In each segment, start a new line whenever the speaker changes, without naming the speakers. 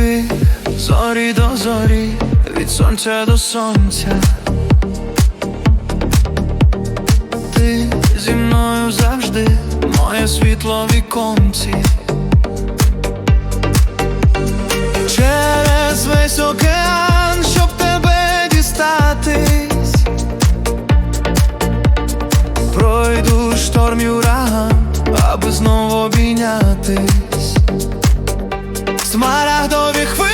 дві, зорі до зорі, від сонця до сонця. Ти зі мною завжди моє світло віконці. Через весь океан, щоб тебе дістатись, пройду штормів ураган, аби знову обійнятись смарагдові хвилі.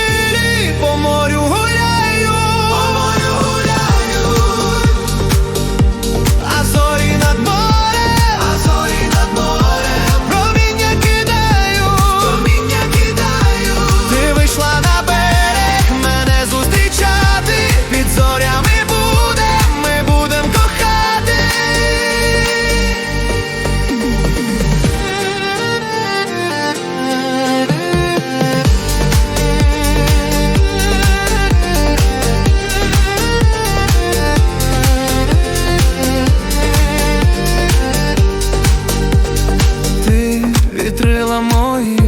Самої мої,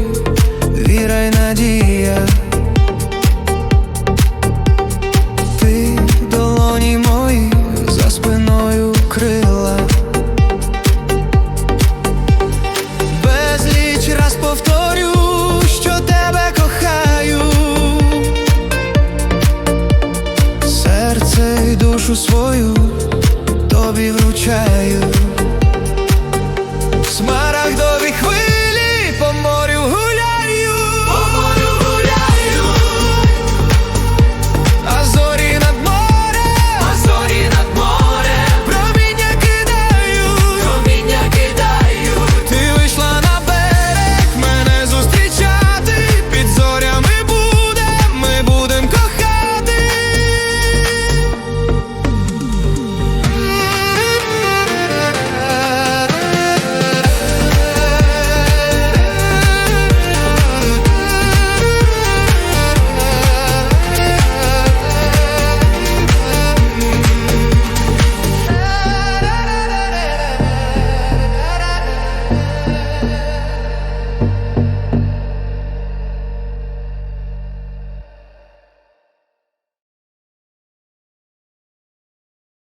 віра й надія, ти в долоні мої за спиною крила, безліч раз повторю, що тебе кохаю, серце й душу свою тобі вручаю. Смай